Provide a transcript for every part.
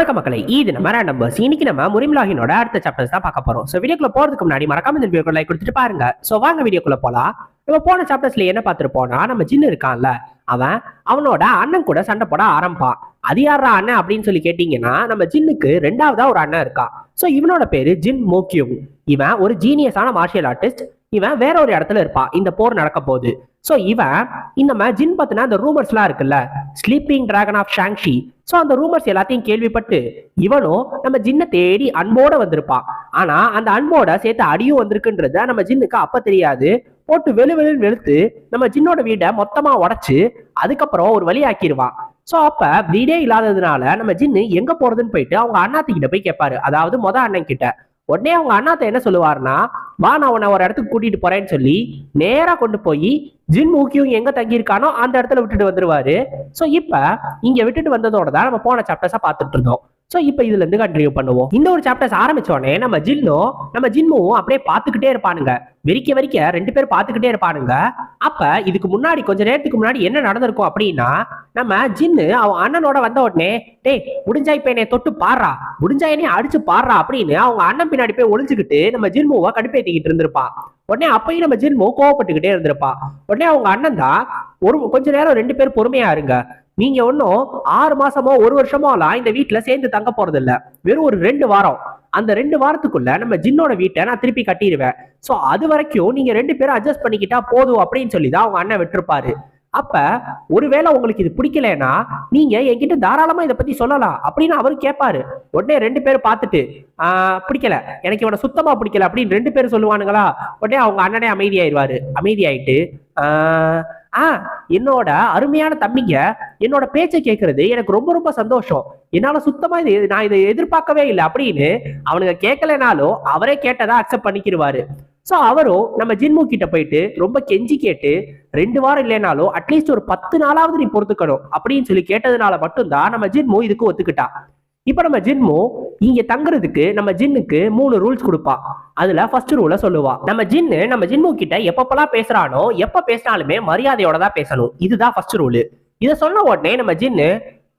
வணக்க மக்களை. இது நம்ம ரேண்டம் பஸ் இன்னைக்கு நம்ம முரிம்லாகினோட அடுத்த சாப்டர்ஸ் தான் பார்க்க போறோம். ஸோ வீடியோக்குள்ள போறதுக்கு முன்னாடி மறக்காம இந்த வீடியோ லைக் கொடுத்துட்டு பாருங்க. ஸோ வாங்க வீடியோக்குள்ள போலாம். நம்ம போன சாப்டர்ஸ்ல என்ன பார்த்துருப்போம்னா நம்ம ஜின்னு இருக்கான்ல அவன் அவனோட அண்ணன் கூட சண்டை போட ஆரம்பிப்பான். அது யாரா அண்ணன் அப்படின்னு சொல்லி கேட்டீங்கன்னா நம்ம ஜின்னுக்கு ரெண்டாவதா ஒரு அண்ணன் இருக்கான். ஸோ இவனோட பேரு ஜின் மோக்கியூங் இவன் ஒரு ஜீனியஸான மார்ஷியல் ஆர்டிஸ்ட் இவன் வேற ஒரு இடத்துல இருப்பான். இந்த போர் நடக்க போகுது. ஸோ இவன் இந்த ஜின் பார்த்தினா அந்த ரூமர்ஸ்லாம் இருக்குல்ல. Sleeping dragon of Shangshi so அந்த ரூமர்ஸ் எல்லாத்தையும் கேள்விப்பட்டு இவனும் நம்ம ஜின்னை தேடி அன்போட வந்திருப்பான். ஆனா அந்த அன்போட சேர்த்து அடியும் வந்திருக்குன்றத நம்ம ஜின்னுக்கு அப்ப தெரியாது. போட்டு வெளு வெளுன்னு வெளுத்து நம்ம ஜின்னோட வீடை மொத்தமா உடைச்சு அதுக்கப்புறம் ஒரு வழி ஆக்கிடுவான் ஸோ அப்ப வீடே இல்லாததுனால நம்ம ஜின்னு எங்க போறதுன்னு போயிட்டு அவங்க அண்ணாத்திக்கிட்ட போய் கேட்பாரு அதாவது மொத அண்ணன் கிட்ட உடனே அவங்க அண்ணாத்த என்ன சொல்லுவாருன்னா வா நான் உன்னை ஒரு இடத்துக்கு கூட்டிட்டு போறேன்னு சொல்லி நேரா கொண்டு போய் ஜின் மூக்கியும் எங்க தங்கியிருக்கானோ அந்த இடத்துல விட்டுட்டு வந்துருவாரு. ஸோ இப்ப இங்க விட்டுட்டு வந்ததோட தான் நம்ம போன சாப்டர்ஸா பார்த்துட்டு இருந்தோம். ஸோ இப்போ இதுல இருந்து கண்டினியூ பண்ணுவோம். இந்த ஒரு சாப்டர்ஸ் ஆரம்பிச்சோடனே நம்ம ஜின்னும் நம்ம ஜின்முவும் அப்படியே பார்த்துக்கிட்டே இருப்பானுங்க. வெறிக்க வெறிக்க ரெண்டு பேரும் பார்த்துக்கிட்டே இருப்பானுங்க. அப்ப இதுக்கு முன்னாடி கொஞ்ச நேரத்துக்கு முன்னாடி என்ன நடந்திருக்கும் அப்படின்னா நம்ம ஜின்னு அவன் அண்ணனோட வந்த உடனே டேய் முடிஞ்சா இப்ப என்னை தொட்டு பாடுறா முடிஞ்சா என்னைய அடிச்சு பாடுறா அப்படின்னு அவங்க அண்ணன் பின்னாடி போய் ஒளிஞ்சுக்கிட்டு நம்ம ஜின்முவை கடுப்பேத்திக்கிட்டு இருந்திருப்பான் உடனே அப்பையும் நம்ம ஜின்மு கோவப்பட்டுக்கிட்டே இருந்திருப்பா. உடனே அவங்க அண்ணன் தான் ஒரு கொஞ்ச நேரம் ரெண்டு பேரும் பொறுமையா இருங்க. நீங்க ஒன்னும் ஆறு மாசமோ ஒரு வருஷமோலாம் இந்த வீட்டுல சேர்ந்து தங்க போறது இல்ல வெறும் ஒரு ரெண்டு வாரம். அந்த ரெண்டு வாரத்துக்குள்ள நம்ம ஜின்னோட வீட்டை நான் திருப்பி கட்டிடுவேன். சோ அது வரைக்கும் நீங்க ரெண்டு பேரும் அட்ஜஸ்ட் பண்ணிக்கிட்டா போதும் அப்படின்னு சொல்லி தான் அவங்க அண்ணன் விட்டுருப்பாரு. அப்ப ஒருவேளை உங்களுக்கு இது பிடிக்கலனா நீங்க என்கிட்ட தாராளமா இதை பத்தி சொல்லலாம் அப்படின்னு அவரு கேட்பாரு. உடனே ரெண்டு பேரும் பார்த்துட்டு ஆஹ் பிடிக்கல. எனக்கு இவனை சுத்தமா பிடிக்கல அப்படின்னு ரெண்டு பேரும் சொல்லுவானுங்களா? உடனே அவங்க அண்ணனே அமைதியாயிருவாரு. அமைதியாயிட்டு ஆஹ் ஆ என்னோட அருமையான தம்பிங்க என்னோட பேச்சை கேட்கறது எனக்கு ரொம்ப ரொம்ப சந்தோஷம். என்னால சுத்தமா இது நான் இதை எதிர்பார்க்கவே இல்லை அப்படின்னு அவனுங்க கேட்கலனாலும் அவரே கேட்டதா அக்செப்ட் பண்ணிக்கிடுவாரு ஸோ அவரும் நம்ம ஜின்மு கிட்ட போயிட்டு ரொம்ப கெஞ்சி கேட்டு ரெண்டு வாரம் இல்லைனாலும் அட்லீஸ்ட் ஒரு பத்து நாளாவது நீ பொறுத்துக்கணும். அப்படின்னு சொல்லி கேட்டதுனால மட்டும்தான் நம்ம ஜின்மு இதுக்கு ஒத்துக்கிட்டா. இப்போ நம்ம ஜின்மு இங்கே தங்குறதுக்கு நம்ம ஜின்னுக்கு மூணு ரூல்ஸ் கொடுப்பா. அதில் ஃபர்ஸ்ட் ரூலை சொல்லுவா. நம்ம ஜின்னு நம்ம ஜின்மு கிட்ட எப்பப்பெல்லாம் பேசுகிறானோ எப்போ பேசினாலுமே மரியாதையோட தான் பேசணும். இதுதான் ஃபர்ஸ்ட் ரூல் இதை சொன்ன உடனே நம்ம ஜின்னு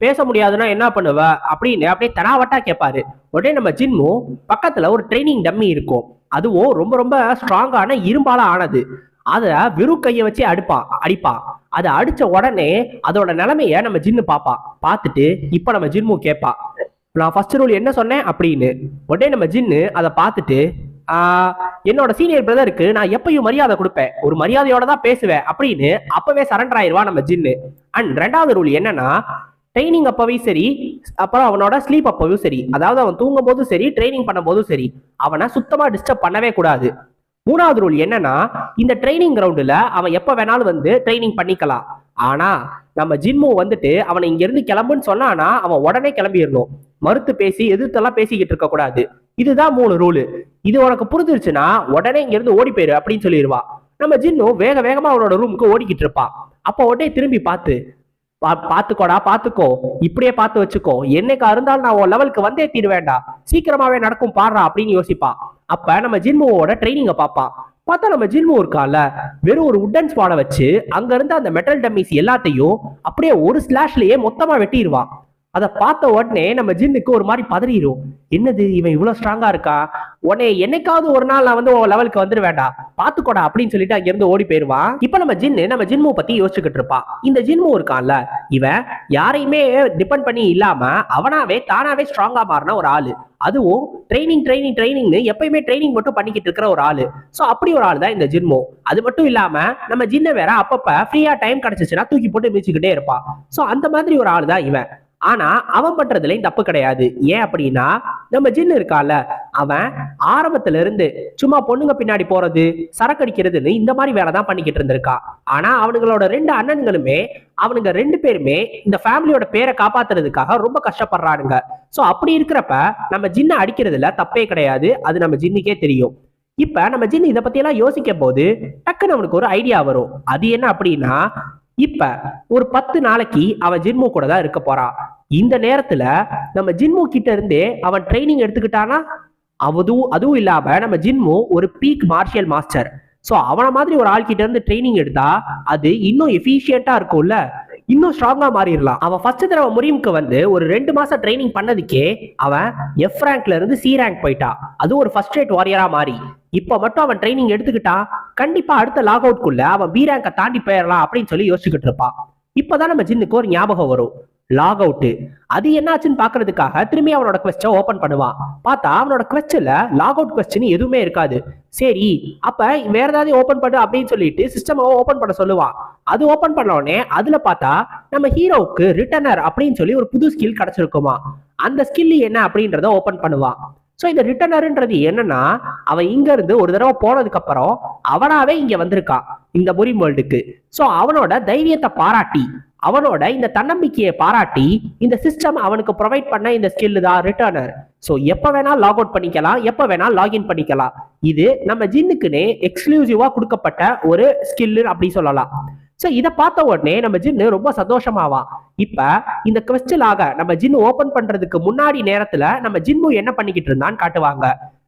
பேச முடியாதுன்னா என்ன பண்ணுவ? அப்படின்னு அப்படியே தனாவட்டா கேட்பாரு உடனே நம்ம ஜின்மு பக்கத்துல ஒரு ட்ரைனிங் டம்மி இருக்கும். அதுவும் ரொம்ப ரொம்ப ஸ்ட்ராங்கான இரும்பால ஆனது. அதை வெறும் கையை வச்சு அடிப்பா அடிப்பா. அதை அடிச்ச உடனே அதோட நிலைமைய நம்ம ஜின்னு பார்ப்பா பார்த்துட்டு இப்போ நம்ம ஜின்மு கேட்பா நான் ஃபர்ஸ்ட் ரூல் என்ன சொன்னேன் அப்படின்னு. உடனே நம்ம ஜின்னு அதை பார்த்துட்டு என்னோட சீனியர் பிரதருக்கு நான் எப்பயும் மரியாதை கொடுப்பேன். ஒரு மரியாதையோட தான் பேசுவேன் அப்படின்னு அப்பவே சரண்டர் ஆயிடுவா நம்ம ஜின்னு. அண்ட் ரெண்டாவது ரூல் என்னன்னா ட்ரைனிங் அப்பவும் சரி அப்புறம் அவனோட ஸ்லீப் அப்பவும் சரி அதாவது அவன் தூங்கும் போதும் சரி ட்ரைனிங் பண்ணும் போதும் சரி அவனை சுத்தமா டிஸ்டர்ப் பண்ணவே கூடாது. மூணாவது ரூல் என்னன்னா இந்த ட்ரைனிங் கிரவுண்டில் அவன் எப்போ வேணாலும் வந்து ட்ரைனிங் பண்ணிக்கலாம். ஆனா நம்ம ஜிம்மு வந்துட்டு அவனை இங்க இருந்து கிளம்புன்னு சொன்னானா அவன் உடனே கிளம்பிடணும். மறுத்து பேசி எதிர்த்தெல்லாம் பேசிக்கிட்டு இருக்க கூடாது. இதுதான் மூணு ரூலு இது உனக்கு புரிஞ்சிருச்சுன்னா உடனே இங்க இருந்து ஓடி போயிரு அப்படின்னு சொல்லிடுவா. நம்ம ஜின்னு வேக வேகமா அவனோட ரூமுக்கு ஓடிக்கிட்டு இருப்பான் அப்போ உடனே திரும்பி பார்த்து பா- பாத்துக்கோடா பாத்துக்கோ இப்படியே பார்த்து வச்சுக்கோ. என்னைக்கா இருந்தாலும் நான் உன் லெவலுக்கு வந்தே தீருவேண்டா சீக்கிரமாவே நடக்கும் பாடுறா அப்படின்னு யோசிப்பா. அப்ப நம்ம ஜின்முவோட ட்ரைனிங்கை பாப்பா பார்த்தா நம்ம ஜின்மு இருக்கால வெறும் ஒரு உட்டன் ஸ்பாடை வச்சு அங்கேருந்து அந்த மெட்டல் டம்மிஸ் எல்லாத்தையும் அப்படியே ஒரு ஸ்லாஷ்லயே மொத்தமாக வெட்டிடுவா அதை பார்த்த உடனே நம்ம ஜின்னுக்கு ஒரு மாதிரி பதறிடும் என்னது இவன் இவ்வளோ ஸ்ட்ராங்கா இருக்கா? உடனே என்னைக்காவது ஒரு நாள் நான் வந்து உன் லெவலுக்கு வந்துட வேண்டாம். பார்த்துக்கோடா அப்படின்னு சொல்லிட்டு அங்கேருந்து ஓடி போயிடுவான் இப்போ நம்ம ஜின்னு நம்ம ஜின்மு பற்றி யோசிச்சுக்கிட்டு இருப்பான். இந்த ஜின்மு இருக்கான்ல இவன் யாரையுமே டிபெண்ட் பண்ணி இல்லாமல் அவனாவே தானாவே ஸ்ட்ராங்காக மாறின ஒரு ஆள். அதுவும் ட்ரைனிங் ட்ரைனிங் ட்ரைனிங்னு எப்பயுமே ட்ரைனிங் மட்டும் பண்ணிக்கிட்டு இருக்கிற ஒரு ஆளு. ஸோ அப்படி ஒரு ஆள் தான் இந்த ஜின்மோ அது மட்டும் இல்லாம நம்ம ஜின்ன வேற அப்பப்ப ஃப்ரீயா டைம் கிடைச்சிச்சுன்னா தூக்கி போட்டு மிதிச்சுக்கிட்டே இருப்பான் ஸோ அந்த மாதிரி ஒரு ஆள் தான் இவன். ஆனா அவன் பண்றதுல தப்பு கிடையாது. ஏன் அப்படின்னா நம்ம ஜின்னு இருக்கால அவன் ஆரம்பத்துல இருந்து சும்மா பொண்ணுங்க பின்னாடி போறது சரக்கடிக்கிறதுன்னு இந்த மாதிரி வேலை தான் பண்ணிக்கிட்டு இருந்திருக்கான் ஆனா அவனுங்களோட ரெண்டு அண்ணன்களுமே அவனுங்க ரெண்டு பேருமே இந்த ஃபேமிலியோட பேரை காப்பாத்துறதுக்காக ரொம்ப கஷ்டப்படுறானுங்க. சோ அப்படி இருக்கிறப்ப நம்ம ஜின்னை அடிக்கிறதுல தப்பே கிடையாது. அது நம்ம ஜின்னுக்கே தெரியும். இப்ப நம்ம ஜின் இதை பத்தி எல்லாம் யோசிக்கும் போது டக்குன்னு அவனுக்கு ஒரு ஐடியா வரும். அது என்ன அப்படின்னா இப்ப ஒரு பத்து நாளைக்கு அவன் ஜின்மு கூட தான் இருக்க போறான் இந்த நேரத்துல நம்ம ஜின்மு கிட்ட இருந்தே அவன் ட்ரைனிங் எடுத்துக்கிட்டானா? அதுவும் அதுவும் இல்லாம நம்ம ஜின்மு ஒரு பீக் மார்ஷியல் மாஸ்டர் ஸோ அவனை மாதிரி ஒரு ஆள் கிட்ட இருந்து ட்ரைனிங் எடுத்தா அது இன்னும் எஃபிஷியண்டா இருக்கும்ல? இன்னும் ஸ்ட்ராங்கா மாறிடலாம். அவன் ஃபர்ஸ்ட் தடவை முரீமுக்கு வந்து ஒரு ரெண்டு மாசம் ட்ரைனிங் பண்ணதுக்கே அவன் எஃப் ரேங்க்ல இருந்து சி ரேங்க் போயிட்டான் அது ஒரு ஃபர்ஸ்ட் ரேட் வாரியரா மாறி. இப்ப மட்டும் அவன் ட்ரைனிங் எடுத்துக்கிட்டா கண்டிப்பா அடுத்த லாக் அவுட்குள்ள அவன் பி ரேங்கை தாண்டி போயிடலாம் அப்படின்னு சொல்லி யோசிச்சுக்கிட்டு இருப்பான் இப்பதான் நம்ம ஜின்னுக்கு ஒரு ஞாபகம் வரும். லாக் அவுட்டு அது என்னாச்சுன்னு பாக்குறதுக்காக திரும்பி அவனோட கொஸ்டின் ஓபன் பண்ணுவான் பார்த்தா அவனோட கொஸ்டின்ல லாக் அவுட் கொஸ்டின் எதுவுமே இருக்காது. சரி அப்ப வேற ஏதாவது ஓபன் பண்ணு அப்படின்னு சொல்லிட்டு சிஸ்டம் ஓபன் பண்ண சொல்லுவான் அது ஓபன் பண்ண உடனே அதுல பார்த்தா நம்ம ஹீரோவுக்கு ரிட்டர்னர் அப்படின்னு சொல்லி ஒரு புது ஸ்கில் கிடைச்சிருக்குமா. அந்த ஸ்கில் என்ன அப்படின்றத ஓபன் பண்ணுவான் ஸோ இந்த ரிட்டர்னருன்றது என்னன்னா அவன் இங்க இருந்து ஒரு தடவை போனதுக்கு அப்புறம் அவனாவே இங்க வந்திருக்கான் இந்த முரி வேர்ல்டுக்கு ஸோ அவனோட தைரியத்தை பாராட்டி அவனோட இந்த தன்னம்பிக்கையை பாராட்டி இந்த சிஸ்டம் அவனுக்கு ப்ரொவைட் பண்ண இந்த ஸ்கில் தான் ரிட்டர்னர் ஸோ எப்போ வேணா லாக் அவுட் பண்ணிக்கலாம் எப்போ வேணா லாகின் பண்ணிக்கலாம். இது நம்ம ஜின்னுக்குன்னே எக்ஸ்க்ளூசிவாக கொடுக்கப்பட்ட ஒரு ஸ்கில் அப்படி சொல்லலாம். ஸோ இதை பார்த்த உடனே நம்ம ஜின்னு ரொம்ப சந்தோஷமாவா? இப்ப இந்த ஆக நம்ம ஜின் ஓப்பன் பண்றதுக்கு முன்னாடி நேரத்துல நம்ம ஜின்மு என்ன பண்ணிக்கிட்டு இருந்தான்னு காட்டுவாங்க.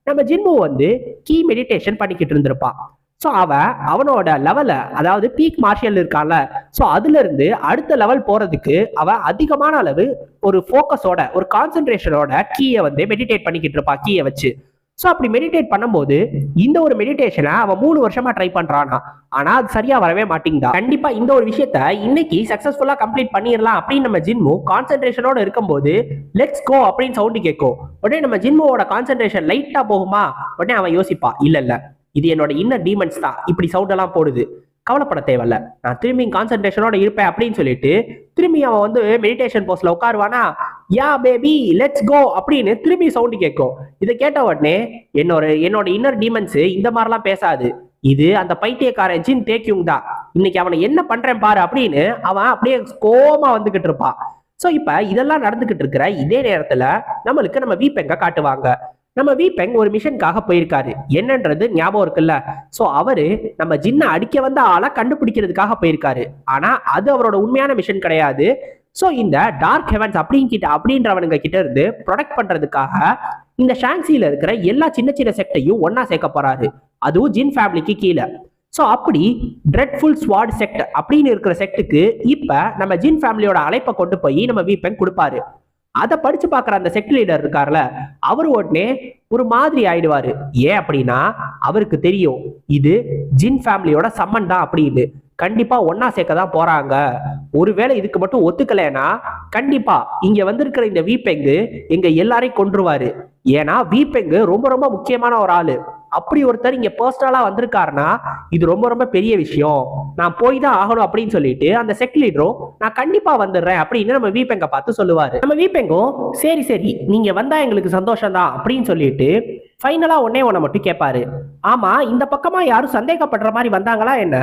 நம்ம ஜின்மு வந்து கீ மெடிடேஷன் பண்ணிக்கிட்டு இருந்திருப்பான். ஸோ அவன் அவனோட லெவலை அதாவது பீக் மார்ஷியல் இருக்கான்ல ஸோ அதுலேருந்து அடுத்த லெவல் போகிறதுக்கு அவன் அதிகமான அளவு ஒரு ஃபோக்கஸோட ஒரு கான்சென்ட்ரேஷனோட கீயை வந்து மெடிடேட் பண்ணிக்கிட்டு இருப்பான் கீயை வச்சு. ஸோ அப்படி மெடிடேட் பண்ணும்போது இந்த ஒரு மெடிடேஷனை அவன் மூணு வருஷமா ட்ரை பண்றானா? ஆனா அது சரியா வரவே மாட்டேங்குதா? கண்டிப்பா இந்த ஒரு விஷயத்த இன்னைக்கு சக்சஸ்ஃபுல்லா கம்ப்ளீட் பண்ணிடலாம் அப்படின்னு நம்ம ஜின்மு கான்சென்ட்ரேஷனோட இருக்கும்போது லெட்ஸ் கோ அப்படின்னு சவுண்டு கேட்கும் உடனே நம்ம ஜின்முவோட கான்சென்ட்ரேஷன் லைட்டா போகுமா? உடனே அவன் யோசிப்பா இல்ல இல்ல. இது என்னோட இன்னர் டீமன்ஸ் தான். இப்படி சவுண்ட் எல்லாம் போடுது. கவலைப்பட தேவையில்ல. நான் திரும்பி கான்சென்ட்ரேஷனோட இருப்பேன் அப்படின்னு சொல்லிட்டு திரும்பி அவன் வந்து மெடிடேஷன் போஸ்ட்ல உட்காருவானா? யா பேபி லெட்ஸ் கோ அப்படின்னு திரும்பி சவுண்டு கேட்கும். இதை கேட்ட உடனே என்னோட என்னோட இன்னர் டீமன்ஸ் இந்த மாதிரிலாம் பேசாது. இது அந்த பைத்தியக்காரன் ஜின் தேக்கியுங் தான். இன்னைக்கு அவனை என்ன பண்றேன் பாரு அப்படின்னு அவன் அப்படியே கோமா வந்துகிட்டு இருப்பான். ஸோ இப்போ இதெல்லாம் நடந்துகிட்டு இருக்கிற இதே நேரத்தில் நம்மளுக்கு நம்ம வீப்பெங்க காட்டுவாங்க. நம்ம வீபெங் ஒரு மிஷனுக்காக போயிருக்காரு. என்னன்றது ஞாபகம் இருக்குல்ல? ஸோ அவரு நம்ம ஜின்னை அடிக்க வந்த ஆளை கண்டுபிடிக்கிறதுக்காக போயிருக்காரு. ஆனா அது அவரோட உண்மையான மிஷன் கிடையாது. ஸோ இந்த டார்க் ஹெவன்ஸ் அப்படிங்கிட்ட அப்படின்றவனுங்க கிட்ட இருந்து ப்ரொடெக்ட் பண்றதுக்காக இந்த ஷாங்ஸில இருக்கிற எல்லா சின்ன சின்ன செக்டையும் ஒன்னா சேர்க்க போறாரு. அதுவும் ஜின் ஃபேமிலிக்கு கீழே. ஸோ அப்படி ட்ரெட்ஃபுல் ஸ்வாட் செக்ட் அப்படின்னு இருக்கிற செக்டுக்கு இப்போ நம்ம ஜின் ஃபேமிலியோட அழைப்பை கொண்டு போய் நம்ம வீப்பெங் கொடுப்பாரு. அதை படிச்சு பார்க்குற அந்த செக்ட் லீடர் இருக்கார்ல அவர் உடனே ஒரு மாதிரி ஆயிடுவாரு. ஏன் அப்படின்னா அவருக்கு தெரியும் இது ஜின் ஃபேமிலியோட சம்மன் தான் அப்படின்னு. கண்டிப்பா ஒன்னா சேர்க்க தான் போறாங்க. ஒருவேளை இதுக்கு மட்டும் ஒத்துக்கலைன்னா கண்டிப்பா இங்க வந்திருக்கிற இந்த வீப்பெங்கு எங்க எல்லாரையும் கொன்றுவாரு. ஏன்னா வீப்பெங்கு ரொம்ப ரொம்ப முக்கியமான ஒரு ஆளு. அப்படி ஒருத்தர் இங்க பர்சனலா வந்திருக்காருன்னா இது ரொம்ப ரொம்ப பெரிய விஷயம். நான் போய் தான் ஆகணும் அப்படின்னு சொல்லிட்டு அந்த செக் லீடரும் நான் கண்டிப்பா வந்துடுறேன் அப்படின்னு நம்ம வீப்பெங்க பார்த்து சொல்லுவாரு. நம்ம வீப்பெங்கும் சரி சரி நீங்க வந்தா எங்களுக்கு சந்தோஷம் தான் அப்படின்னு சொல்லிட்டு ஃபைனலா ஒன்னே ஒன்றை மட்டும் கேட்பாரு. ஆமா இந்த பக்கமா யாரும் சந்தேகப்படுற மாதிரி வந்தாங்களா என்ன?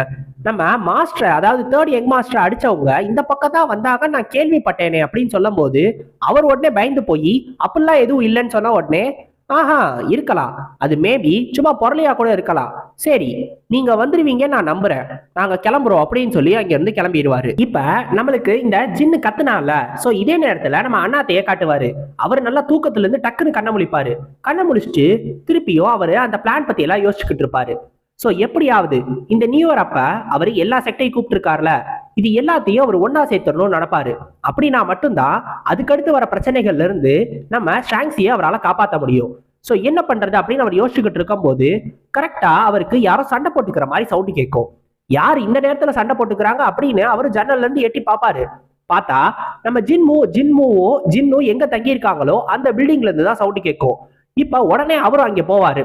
நம்ம மாஸ்டர் அதாவது தேர்ட் யங் மாஸ்டர் அடிச்சவங்க இந்த பக்கம் தான் வந்தாங்க நான் கேள்விப்பட்டேனே அப்படின்னு சொல்லும் போது அவர் உடனே பயந்து போய் அப்படிலாம் எதுவும் இல்லைன்னு சொன்ன உடனே ஆஹா இருக்கலாம். அது மேபி சும்மா பொருளையா கூட இருக்கலாம். சரி நீங்க வந்துருவீங்க நான் நம்புறேன். நாங்க கிளம்புறோம் அப்படின்னு சொல்லி அங்க இருந்து கிளம்பிடுவாரு. இப்ப நம்மளுக்கு இந்த ஜின்னு கத்துனால சோ இதே நேரத்துல நம்ம அண்ணாத்தையே காட்டுவாரு. அவர் நல்லா தூக்கத்துல இருந்து டக்குன்னு கண்ணை முழிப்பாரு. கண்ணை முழிச்சிட்டு திருப்பியும் அவரு அந்த பிளான் பத்தி எல்லாம் யோசிச்சுக்கிட்டு இருப்பாரு. சோ எப்படியாவது இந்த நியூ இயர் அப்ப அவர் எல்லா செக்டையும் கூப்பிட்டுருக்காருல. இது எல்லாத்தையும் அவர் ஒன்னா சேர்த்துடணும்னு நடப்பாரு அப்படின்னா மட்டும்தான் அதுக்கடுத்து வர பிரச்சனைகள்ல இருந்து நம்ம ஷாங்ஸியை அவரால் காப்பாற்ற முடியும். ஸோ என்ன பண்றது அப்படின்னு அவர் யோசிச்சுக்கிட்டு இருக்கும்போது கரெக்டா அவருக்கு யாரோ சண்டை போட்டுக்கிற மாதிரி சவுண்டு கேட்கும். யார் இந்த நேரத்துல சண்டை போட்டுக்கிறாங்க அப்படின்னு அவர் ஜன்னல்ல இருந்து எட்டி பார்ப்பாரு. பார்த்தா நம்ம ஜின்மு ஜின்முவோ ஜின்னு எங்க தங்கி இருக்காங்களோ அந்த பில்டிங்ல இருந்து தான் சவுண்டு கேட்கும். இப்ப உடனே அவரும் அங்கே போவாரு.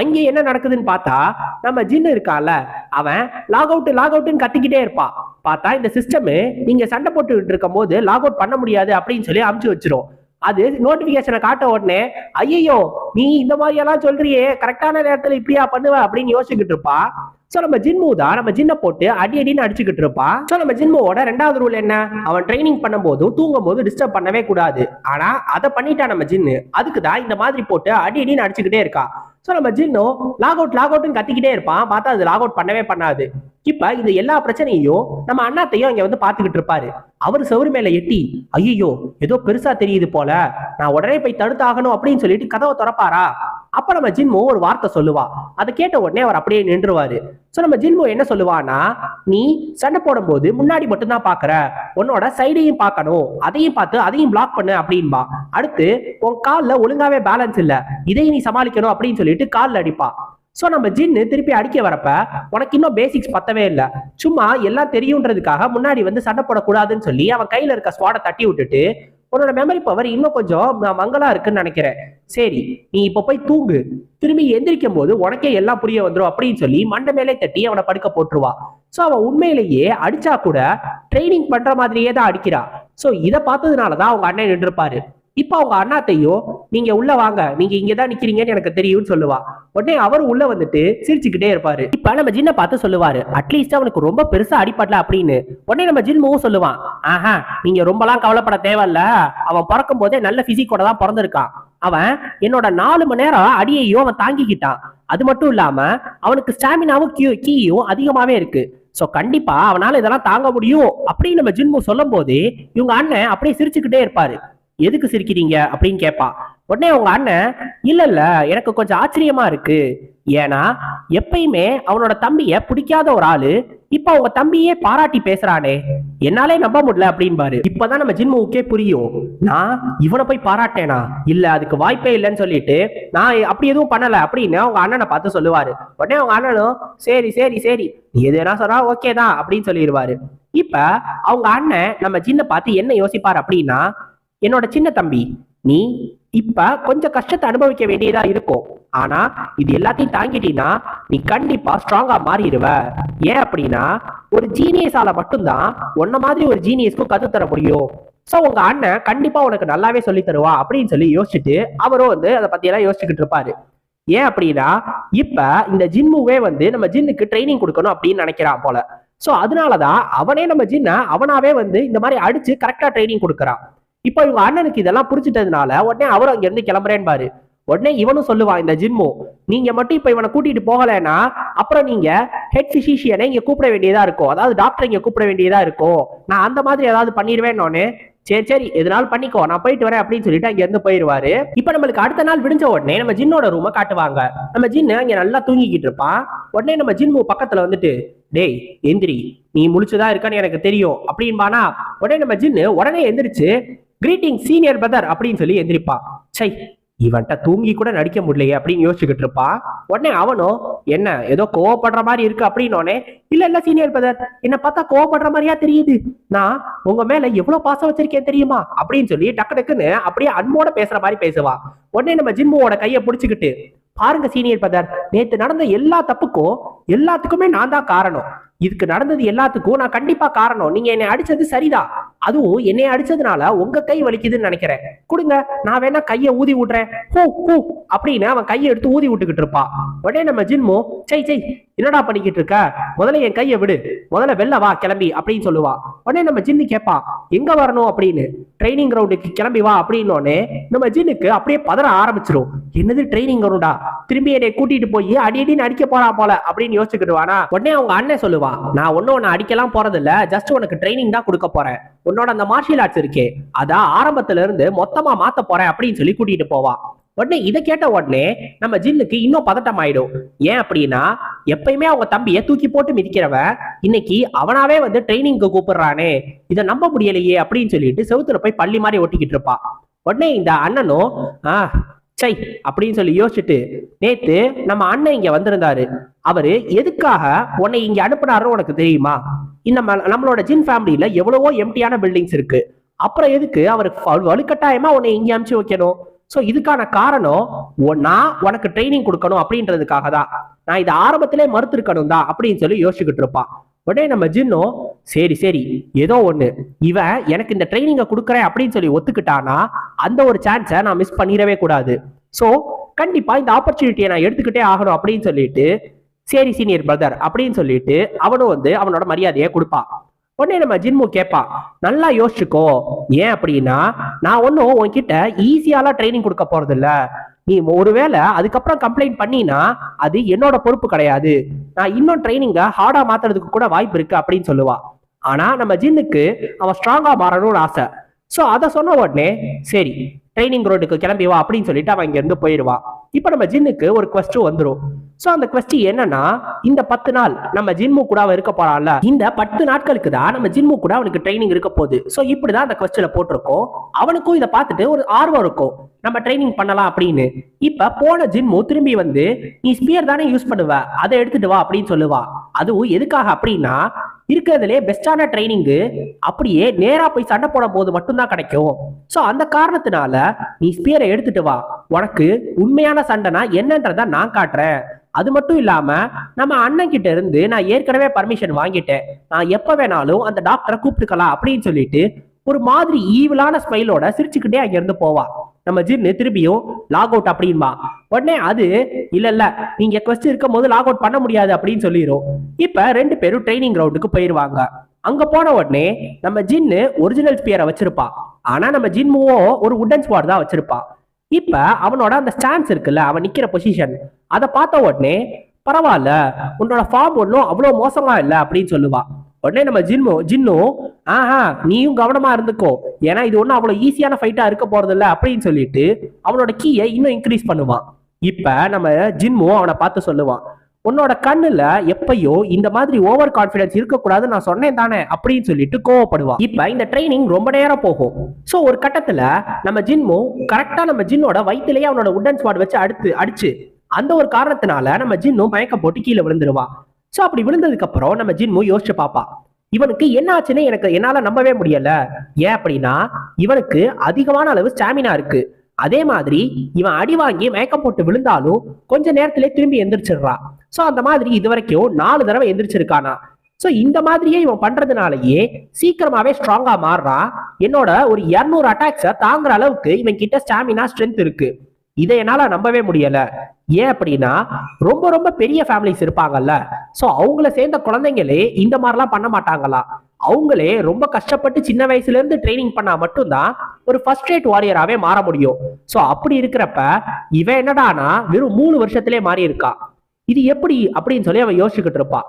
அங்கே என்ன நடக்குதுன்னு பார்த்தா நம்ம ஜின்னு இருக்கான்ல அவன் லாக் அவுட் லாக் அவுட்னு கத்திக்கிட்டே இருப்பான். பார்த்தா இந்த சிஸ்டமு நீங்கள் சண்டை போட்டுக்கிட்டு இருக்கும் போது லாக் அவுட் பண்ண முடியாது அப்படின்னு சொல்லி அமுச்சு வச்சிரும். அது நோட்டிபிகேஷனை காட்ட உடனே ஐயோ நீ இந்த மாதிரி எல்லாம் சொல்றியே கரெக்டான நேரத்துல இப்படியா பண்ணுவ? அப்படின்னு யோசிச்சுக்கிட்டு இருப்பா. ஸோ நம்ம ஜின்மு தான் நம்ம ஜின்னை போட்டு அடி அடின்னு அடிச்சுக்கிட்டு இருப்பான் ஸோ நம்ம ஜின்முவோட ரெண்டாவது ரூல் என்ன? அவன் ட்ரைனிங் பண்ணும்போதும் தூங்கும் போது டிஸ்டர்ப் பண்ணவே கூடாது. ஆனால் அதை பண்ணிட்டான் நம்ம ஜின்னு. அதுக்கு தான் இந்த மாதிரி போட்டு அடி அடின்னு அடிச்சுக்கிட்டே இருக்கா. ஸோ நம்ம ஜின்னோ லாக் அவுட் லாக் அவுட்னு கத்திக்கிட்டே இருப்பான். பார்த்தா அது லாக் அவுட் பண்ணவே பண்ணாது. இப்ப இந்த எல்லா பிரச்சனையும் நம்ம அண்ணாத்தையும் இங்க வந்து பாத்துக்கிட்டு இருப்பாரு. அவர் செவரு மேல எட்டி ஐயோ ஏதோ பெருசா தெரியுது போல. நான் உடனே போய் தடுத்தாகணும் அப்படின்னு சொல்லிட்டு கதவை திறப்பாரா? அப்ப நம்ம ஜின்மு ஒரு வார்த்தை சொல்லுவா. அதை கேட்ட உடனே அவர் அப்படியே நின்றுவாரு. சோ நம்ம ஜின்மு என்ன சொல்லுவானா நீ சண்டை போடும்போது முன்னாடி மட்டும்தான் பாக்குற. உன்னோட சைடையும் பார்க்கணும் அதையும் பார்த்து அதையும் பிளாக் பண்ணு அப்படின்பா. அடுத்து உன் கால்ல ஒழுங்காவே பேலன்ஸ் இல்ல. இதையும் நீ சமாளிக்கணும் அப்படின்னு சொல்லிட்டு கால்ல அடிப்பா. சோ நம்ம ஜின்னு திருப்பி அடிக்க வரப்ப உனக்கு இன்னும் பேசிக்ஸ் பத்தவே இல்லை. சும்மா எல்லாம் தெரியுன்றதுக்காக முன்னாடி வந்து சண்டை போடக்கூடாதுன்னு சொல்லி அவன் கையில இருக்க ஸ்வாடை தட்டி விட்டுட்டு உன்னோட மெமரி பவர் இன்னும் கொஞ்சம் மங்களா இருக்குன்னு நினைக்கிறேன். சரி நீ இப்போ போய் தூங்கு. திரும்பி எந்திரிக்கும் போது உனக்கே எல்லாம் புரிய வந்துடும் அப்படின்னு சொல்லி மண்டை மேலே தட்டி அவனை படுக்க போட்டுருவா. சோ அவன் உண்மையிலேயே அடிச்சா கூட ட்ரைனிங் பண்ற மாதிரியே தான் அடிக்கிறா. சோ இதை பார்த்ததுனால தான் அவங்க அண்ணன் நின்றுப்பாரு இப்போ அவங்க அண்ணாத்தையும் நீங்க உள்ள வாங்க. நீங்க இங்கதான் நிக்கிறீங்கன்னு எனக்கு தெரியும்னு சொல்லுவா. உடனே அவர் உள்ள வந்துட்டு சிரிச்சுக்கிட்டே இருப்பாரு. இப்ப நம்ம ஜின்ன பார்த்து சொல்லுவாரு. அட்லீஸ்ட் அவனுக்கு ரொம்ப பெருசா அடிப்படல அப்படின்னு. உடனே நம்ம ஜின்மவும் சொல்லுவான். ஆஹா நீங்க ரொம்பலாம் கவலைப்பட தேவையில்ல. அவன் பிறக்கும் போதே நல்ல பிசிக்கோட தான் பிறந்திருக்கான். அவன் என்னோட நாலு மணி நேரம் அடியையும் அவன் தாங்கிக்கிட்டான். அது மட்டும் இல்லாம அவனுக்கு ஸ்டாமினாவும் கீ கீயும் அதிகமாவே இருக்கு. சோ கண்டிப்பா அவனால இதெல்லாம் தாங்க முடியும். அப்படின்னு நம்ம ஜின்மு சொல்லும் போது இவங்க அண்ணன் அப்படியே சிரிச்சுக்கிட்டே இருப்பாரு. எதுக்கு சிரிக்கிறீங்க அப்படின்னு கேட்பா உடனே உங்க அண்ணன் இல்ல இல்ல எனக்கு கொஞ்சம் ஆச்சரியமா இருக்கு. ஏன்னா எப்பயுமே அவனோட தம்பிய பிடிக்காத ஒரு ஆளு இப்ப அவங்க தம்பியே பாராட்டி பேசுறானே. என்னாலே நம்ப முடியல அப்படின்பாரு இப்பதான் நம்ம ஜின்முவுக்கே புரியும். நான் இவனை போய் பாராட்டேனா? இல்ல அதுக்கு வாய்ப்பே இல்லைன்னு சொல்லிட்டு நான் அப்படி எதுவும் பண்ணல அப்படின்னு அவங்க அண்ணனை பார்த்து சொல்லுவாரு. உடனே அவங்க அண்ணனும் சரி சரி சரி நீ எது என்ன சொன்னா ஓகே தான் அப்படின்னு சொல்லிடுவாரு இப்ப அவங்க அண்ணன் நம்ம ஜின்ன பார்த்து என்ன யோசிப்பார் அப்படின்னா என்னோட சின்ன தம்பி நீ இப்ப கொஞ்சம் கஷ்டத்தை அனுபவிக்க வேண்டியதா இருக்கும் ஆனா இது எல்லாத்தையும் தாங்கிட்டீன்னா நீ கண்டிப்பா ஸ்ட்ராங்கா மாறிடுவ. ஏன் அப்படின்னா ஒரு ஜீனியஸால மட்டும்தான் உன்ன மாதிரி ஒரு ஜீனியஸ்க்கும் கத்து தர முடியும். சோ உங்க அண்ணன் கண்டிப்பா உனக்கு நல்லாவே சொல்லி தருவா அப்படின்னு சொல்லி யோசிச்சுட்டு அவரும் வந்து அதை பத்தி எல்லாம் யோசிச்சுக்கிட்டு இருப்பாரு. ஏன் அப்படின்னா இப்ப இந்த ஜிம்முவே வந்து நம்ம ஜின்னுக்கு ட்ரைனிங் கொடுக்கணும் அப்படின்னு நினைக்கிறான் போல. சோ அதனாலதான் அவனே நம்ம ஜின்ன அவனாவே வந்து இந்த மாதிரி அடிச்சு கரெக்டா ட்ரைனிங் கொடுக்கறான். இப்போ இவங்க அண்ணனுக்கு இதெல்லாம் புரிச்சிட்டதுனால உடனே அவரும் அங்க இருந்து கிளம்புறேன்னு பாரு. உடனே இவனும் சொல்லுவான் இந்த ஜிம்மு நீங்க மட்டும் இப்ப இவனை கூட்டிட்டு போகலைன்னா அப்புறம் நீங்க ஹெட் பிசிஷியனை இங்க கூப்பிட வேண்டியதா இருக்கும். அதாவது டாக்டர் இங்க கூப்பிட வேண்டியதா இருக்கும். நான் அந்த மாதிரி ஏதாவது பண்ணிடுவேன்னு சரி சரி எதனாலும் பண்ணிக்கோ நான் போயிட்டு வரேன் அப்படின்னு சொல்லிட்டு அங்க இருந்து போயிருவாரு. இப்ப நம்மளுக்கு அடுத்த நாள் விடிஞ்ச உடனே நம்ம ஜின்னோட ரூமை காட்டுவாங்க. நம்ம ஜின்னு அங்க நல்லா தூங்கிக்கிட்டு இருப்பான். உடனே நம்ம ஜின்மு பக்கத்துல வந்துட்டு டேய் எந்திரி நீ முழிச்சுதான் இருக்கான்னு எனக்கு தெரியும். அப்படின்பானா உடனே நம்ம ஜின்னு உடனே எந்திரிச்சு கிரீட்டிங் சீனியர் பிரதர் அப்படின்னு சொல்லி எந்திரிப்பான் சை இவன்கிட்ட தூங்கி கூட நடிக்க முடியலையே அப்படின்னு யோசிச்சுக்கிட்டு இருப்பான் உடனே அவனும் என்ன ஏதோ கோவப்படுற மாதிரி இருக்கு அப்படின்னோடனே இல்ல இல்ல சீனியர் பிரதர் என்ன பார்த்தா கோவப்படுற மாதிரியா தெரியுது. நான் உங்க மேல எவ்வளவு பாசம் வச்சிருக்கேன் தெரியுமா? அப்படின்னு சொல்லி டக்கு டக்குன்னு அப்படியே அன்போட பேசுற மாதிரி பேசுவா. உடனே நம்ம ஜிம்முவோட கையை பிடிச்சிக்கிட்டு பாருங்க சீனியர் பிரதர் நேத்து நடந்த எல்லா தப்புக்கும் எல்லாத்துக்குமே நான் தான் காரணம். இதுக்கு நடந்தது எல்லாத்துக்கும் நான் கண்டிப்பா காரணம். நீங்க என்னை அடிச்சது சரிதான். அதுவும் என்னை அடிச்சதுனால உங்க கை வலிக்குதுன்னு நினைக்கிறேன். கொடுங்க நான் வேணா கையை ஊதி விட்டுறேன் ஹூ ஹூ அப்படின்னு அவன் கையை எடுத்து ஊதி விட்டுக்கிட்டு இருப்பான். உடனே நம்ம ஜின்மோ சை செய் என்னடா பண்ணிக்கிட்டு இருக்க? முதல்ல என் கையை விடு. முதல்ல வெளில வா கிளம்பி அப்படின்னு சொல்லுவா உடனே நம்ம ஜின்னு கேட்பா எங்க வரணும்? அப்படின்னு. ட்ரைனிங் கிரவுண்டுக்கு கிளம்பி வா அப்படின்னோடனே நம்ம ஜின்னுக்கு அப்படியே பதற ஆரம்பிச்சிடும் என்னது ட்ரைனிங் கிரவுண்டா திரும்பி என்னை கூட்டிட்டு போய் அடி அடின்னு அடிக்க போறா போல அப்படின்னு யோசிச்சுக்கிடுவானா உடனே அவங்க அண்ணன் சொல்லுவான் நான் ஒன்னும் உன்னை அடிக்கலாம் போறது இல்ல ஜஸ்ட் உனக்கு ட்ரைனிங் தான் கொடுக்க போறேன். உன்னோட அந்த மார்ஷியல் ஆர்ட்ஸ் இருக்கே அதான் ஆரம்பத்துல இருந்து மொத்தமா மாத்த போறேன் அப்படின்னு சொல்லி கூட்டிட்டு போவா. உடனே இதை கேட்ட உடனே நம்ம ஜின்னுக்கு இன்னும் பதட்டம் ஆயிடும். ஏன் அப்படின்னா எப்பயுமே அவங்க தம்பியை தூக்கி போட்டு மிதிக்கிறவன் இன்னைக்கு அவனாவே வந்து ட்ரைனிங்க்கு கூப்பிடுறானே இதை நம்ப முடியலையே அப்படின்னு சொல்லிட்டு செவுத்துல போய் பள்ளி மாதிரி ஒட்டிக்கிட்டு இருப்பான் உடனே இந்த அண்ணனும் ஆ சை அப்படின்னு சொல்லி யோசிச்சுட்டு நேத்து நம்ம அண்ணன் இங்க வந்திருந்தாரு. அவரு எதுக்காக உன்னை இங்க அனுப்புனாரு உனக்கு தெரியுமா? இந்த நம்மளோட ஜின் ஃபேமிலியில எவ்வளவோ எம்டியான பில்டிங்ஸ் இருக்கு. அப்புறம் எதுக்கு அவருக்கு வலுக்கட்டாயமா உன்னை இங்க அனுப்பிச்சு வைக்கணும்? சோ இதுக்கான காரணம் நான் உனக்கு ட்ரைனிங் கொடுக்கணும் அப்படின்றதுக்காக தான் நான் இதை ஆரம்பத்திலே மறுத்திருக்கணும் தான் அப்படின்னு சொல்லி யோசிச்சுக்கிட்டு இருப்பான். உடனே நம்ம ஜின்னும் சரி சரி ஏதோ ஒண்ணு. இவன் எனக்கு இந்த ட்ரைனிங்கை கொடுக்குறேன் அப்படின்னு சொல்லி ஒத்துக்கிட்டானா அந்த ஒரு சான்ஸை நான் மிஸ் பண்ணிடவே கூடாது. ஸோ கண்டிப்பா இந்த ஆப்பர்ச்சுனிட்டியை நான் எடுத்துக்கிட்டே ஆகணும் அப்படின்னு சொல்லிட்டு சரி சீனியர் பிரதர் அப்படின்னு சொல்லிட்டு அவனும் வந்து அவனோட மரியாதையை கொடுப்பான் உடனே நம்ம ஜின்மு கேட்பான் நல்லா யோசிச்சுக்கோ. ஏன் அப்படின்னா நான் ஒன்றும் உன்கிட்ட ஈஸியாலாம் ட்ரைனிங் கொடுக்க போறது இல்லை நீ ஒருவேளை அதுக்கப்புறம் கம்ப்ளைண்ட் பண்ணினா அது என்னோட பொறுப்பு கிடையாது. நான் இன்னும் ட்ரைனிங்கை ஹார்டாக மாத்துறதுக்கு கூட வாய்ப்பு இருக்கு அப்படின்னு சொல்லுவா. ஆனா நம்ம ஜின்னுக்கு அவன் ஸ்ட்ராங்கா மாறணும்னு ஆசை. ஸோ அதை சொன்ன உடனே சரி ட்ரைனிங் ரோடுக்கு கிளம்பி வா அப்படின்னு சொல்லிட்டு அவன் இங்கேருந்து போயிடுவான் இப்போ நம்ம ஜின்னுக்கு ஒரு கொஸ்டின் வந்துடும் ஸோ அந்த கொஸ்டின் என்னன்னா இந்த பத்து நாள் நம்ம ஜின்மு கூட அவன் இருக்க போறான்ல இந்த பத்து நாட்களுக்கு தான் நம்ம ஜின்மு கூட அவனுக்கு ட்ரைனிங் இருக்க போகுது. ஸோ இப்படிதான் அந்த கொஸ்டின்ல போட்டிருக்கோம். அவனுக்கும் இதை பார்த்துட்டு ஒரு ஆர்வம் இருக்கும். நம்ம ட்ரைனிங் பண்ணலாம் அப்படின்னு. இப்ப போன ஜின்மு திரும்பி வந்து நீ ஸ்பியர் தானே யூஸ் பண்ணுவ? அதை எடுத்துட்டு வா அப்படின்னு சொல்லுவா. அதுவும் எதுக்காக அப்படின்னா இருக்கிறதுலே பெஸ்டான ட்ரைனிங்கு அப்படியே நேரா போய் சண்டை போடும் போது மட்டும்தான் கிடைக்கும். ஸோ அந்த காரணத்தினால நீ ஸ்பியரை எடுத்துட்டு வா. உனக்கு உண்மையான சண்டைனா என்னன்றத நான் காட்டுறேன். அது மட்டும் இல்லாம நம்ம அண்ணன் கிட்ட இருந்து நான் ஏற்கனவே பர்மிஷன் வாங்கிட்டேன். நான் எப்ப வேணாலும் அந்த டாக்டரை கூப்பிட்டுக்கலாம் அப்படின்னு சொல்லிட்டு ஒரு மாதிரி ஈவிலான ஸ்மைலோட சிரிச்சுக்கிட்டே அங்கிருந்து போவா. நம்ம ஜின்னு திரும்பியும் லாக் அவுட் அப்படின்பா. உடனே அது இல்ல இல்ல நீங்க quest இருக்கும் போது லாக் அவுட் பண்ண முடியாது அப்படின்னு சொல்லிரும். இப்ப ரெண்டு பேரும் ட்ரைனிங் கிரவுண்டுக்கு போயிருவாங்க. அங்க போன உடனே நம்ம ஜின்னு ஒரிஜினல் ஸ்பியரை வச்சிருப்பா. ஆனா நம்ம ஜின்முவோ ஒரு உடன் ஸ்பாட் தான் வச்சிருப்பா. இப்ப அவனோட அந்த ஸ்டான்ஸ் இருக்குல்ல அவன் நிக்கிற பொசிஷன் அதை பார்த்த உடனே பரவாயில்ல உன்னோட ஃபார்ம் ஒன்றும் அவ்வளோ மோசமா இல்லை அப்படின்னு சொல்லுவா. உடனே நம்ம ஜின்மோ ஜின்னு ஆஹா நீயும் கவனமா இருந்துக்கோ. ஏன்னா இது ஒன்றும் அவ்வளோ ஈஸியான ஃபைட்டா இருக்க போறது இல்லை அப்படின்னு சொல்லிட்டு அவனோட கீயை இன்னும் இன்க்ரீஸ் பண்ணுவான். இப்ப நம்ம ஜின்மோ அவனை பார்த்து சொல்லுவான். உன்னோட கண்ணுல எப்பயோ இந்த மாதிரி ஓவர் கான்பிடன்ஸ் இருக்கக்கூடாது நான் சொன்னேன் தானே அப்படின்னு சொல்லிட்டு கோவப்படுவான். இப்ப இந்த ட்ரைனிங் ரொம்ப நேரம் போகும். சோ ஒரு கட்டத்துல நம்ம ஜின்மோ கரெக்டா நம்ம ஜின்னோட வயிற்றுலயே அவனோட உட்டன் ஸ்வாட் வச்சு அடுத்து அடிச்சு அந்த ஒரு காரணத்தினால நம்ம ஜின்னும் மயக்கம் போட்டு கீழே விழுந்துருவான். ஸோ அப்படி விழுந்ததுக்கு அப்புறம் நம்ம ஜின்மு யோசிச்சு பாப்பா இவனுக்கு என்ன ஆச்சுன்னு எனக்கு என்னால நம்பவே முடியல. ஏன் அப்படின்னா இவனுக்கு அதிகமான அளவு ஸ்டாமினா இருக்கு. அதே மாதிரி இவன் அடி வாங்கி மயக்கம் போட்டு விழுந்தாலும் கொஞ்ச நேரத்திலே திரும்பி எந்திரிச்சிடுறான் ஸோ அந்த மாதிரி இது வரைக்கும் நாலு தடவை எந்திரிச்சிருக்கானா. ஸோ இந்த மாதிரியே இவன் பண்றதுனாலயே சீக்கிரமாவே ஸ்ட்ராங்கா மாறுறான் என்னோட ஒரு இருநூறு அட்டாக்ஸை தாங்குற அளவுக்கு இவன் கிட்ட ஸ்டாமினா ஸ்ட்ரென்த் இருக்கு. இதை என்னால நம்பவே முடியல. ஏன் அப்படின்னா ரொம்ப ரொம்ப பெரிய ஃபேமிலிஸ் இருப்பாங்கல்ல. சோ அவங்கள சேர்ந்த குழந்தைங்களே இந்த மாதிரிலாம் பண்ண மாட்டாங்களா? அவங்களே ரொம்ப கஷ்டப்பட்டு சின்ன வயசுல இருந்து ட்ரைனிங் பண்ணா மட்டும்தான் ஒரு ஃபர்ஸ்ட் ரேட் வாரியராகவே மாற முடியும். சோ அப்படி இருக்கிறப்ப இவன் என்னடானா வெறும் மூணு வருஷத்திலே மாறி இருக்கான் இது எப்படி அப்படின்னு சொல்லி அவன் யோசிச்சுக்கிட்டு இருப்பான்.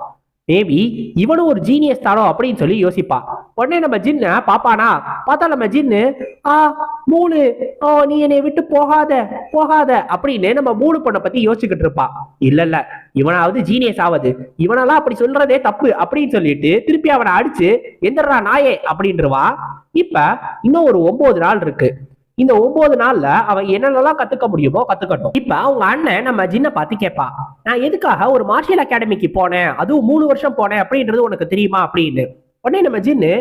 மேபி இவனும் ஒரு ஜீனியஸ் தானோ அப்படின்னு சொல்லி யோசிப்பா உடனே நம்ம ஜின்ன பாப்பானா? பார்த்தா நம்ம ஜின்னு ஆ மூணு. ஓ நீ என்னை விட்டு போகாத போகாத. அப்படின்னு நம்ம மூணு பொண்ணை பத்தி யோசிச்சுக்கிட்டு இருப்பா. இல்ல இல்ல இவனாவது ஜீனியஸ் ஆவது. இவனெல்லாம் அப்படி சொல்றதே தப்பு அப்படின்னு சொல்லிட்டு திருப்பி அவனை அடிச்சு எந்திரா நாயே அப்படின்றவா. இப்ப இன்னும் ஒரு ஒன்பது நாள் இருக்கு. இந்த ஒன்பது நாள்ல அவன் என்னென்னலாம் கத்துக்க முடியுமோ கத்துக்கட்டும். இப்ப அவங்க அண்ணன் நம்ம ஜின்ன பார்த்து கேட்பா நான் எதுக்காக ஒரு மார்ஷியல் அகாடமிக்கு போனேன்? அதுவும் மூணு வருஷம் போனேன் அப்படின்றது உனக்கு தெரியுமா? அப்படின்னு. உடனே நம்ம ஜின்னு